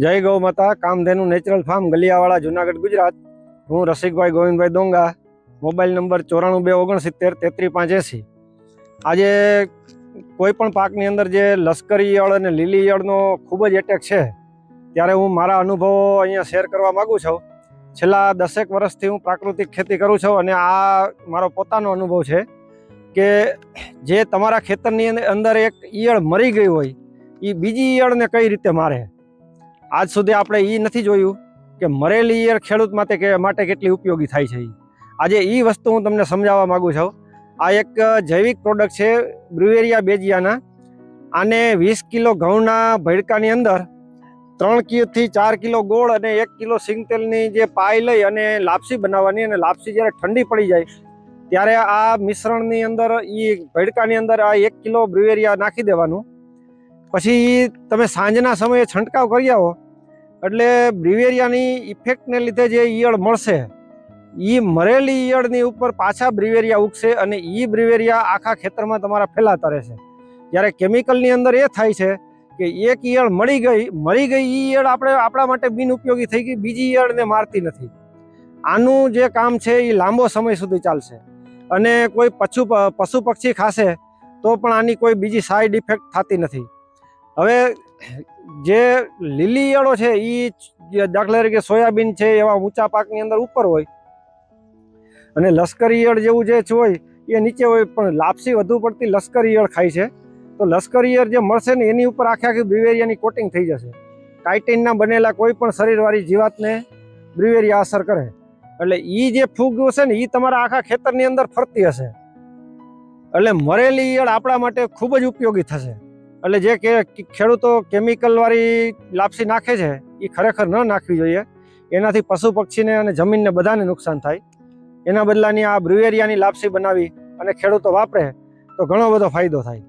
જય ગૌ માતા, કામધેનુ નેચરલ ફાર્મ ગલિયાવાળા જુનાગઢ, ગુજરાત. હું રસિકભાઈ ગોવિંદભાઈ ડોંગા મોબાઈલ નંબર ચોરાણું બે ઓગણસિત્તેર તેત્રીસ પાંચેસી આજે કોઈ પણ પાકની અંદર જે લશ્કરી ઈયળ અને લીલી ઈયળનો ખૂબ જ એટેક છે, ત્યારે હું મારા અનુભવો અહીંયા શેર કરવા માગું છું. છેલ્લા દસેક વર્ષથી હું પ્રાકૃતિક ખેતી કરું છું અને આ મારો પોતાનો અનુભવ છે કે જે તમારા ખેતરની અંદર એક ઈયળ મરી ગઈ હોય એ બીજી ઈયળને કઈ રીતે મારે? આજ સુધી આપણે એ નથી જોયું કે મરેલી ઈયર ખેડૂત માટે કે માટે કેટલી ઉપયોગી થાય છે. આજે એ વસ્તુ હું તમને સમજાવવા માગું છું. આ એક જૈવિક પ્રોડક્ટ છે બ્રુવેરિયા બેજિયાના. આને વીસ કિલો ઘઉંના ભડકાની અંદર ત્રણ કિલોથી ચાર કિલો ગોળ અને એક કિલો સિંગતેલની જે પાય લઈ અને લાપસી બનાવવાની અને લાપસી જ્યારે ઠંડી પડી જાય ત્યારે આ મિશ્રણની અંદર એ ભડકાની અંદર આ એક કિલો બ્રુવેરિયા નાખી દેવાનું. પછી તમે સાંજના સમયે છંટકાવ કરી આવો એટલે બ્રિવેરિયાની ઇફેક્ટને લીધે જે ઈયળ મળશે એ મરેલી ઈયળની ઉપર પાછા બ્રિવેરિયા ઉગશે અને એ બ્રિવેરિયા આખા ખેતરમાં તમારા ફેલાતા રહેશે. જ્યારે કેમિકલની અંદર એ થાય છે કે એક ઈયળ મળી ગઈ મરી ગઈ એ ઈયળ આપણે, આપણા માટે બિનઉપયોગી થઈ ગઈ, બીજી ઈયળને મારતી નથી. આનું જે કામ છે એ લાંબો સમય સુધી ચાલશે. અને કોઈ પશુ પશુ પક્ષી ખાશે તો પણ આની કોઈ બીજી સાઈડ ઇફેક્ટ થતી નથી. હવે જે લીલી ઈયળો છે એ દાખલા તરીકે સોયાબીન છે, એવા ઊંચા પાકની અંદર ઉપર હોય, અને લશ્કરી ઈયળ જેવું જે હોય, એ નીચે હોય, પણ લાપસી વધુ પડતી લશ્કરી ઈયળ ખાય છે. તો લશ્કરી ઈયળ જે મળશે ને, એની ઉપર આખે આખી બ્રિવેરિયાની કોટિંગ થઈ જશે. કાઇટિનના બનેલા કોઈ પણ શરીરવાળી જીવાતને બ્રિવેરિયા અસર કરે. એટલે એ જે ફૂગ હશે ને એ તમારા આખા ખેતરની અંદર ફરતી હશે. એટલે મરેલી ઈયળ આપણા માટે ખૂબ જ ઉપયોગી થશે. એટલે જે કે ખેડૂતો કેમિકલવાળી લાપસી નાખે છે એ ખરેખર ન નાખવી જોઈએ. એનાથી પશુ પક્ષીને અને જમીનને બધાને નુકસાન થાય. એના બદલાની આ બ્રુવેરિયાની લાપસી બનાવી અને ખેડૂતો વાપરે, તો ઘણો બધો ફાયદો થાય.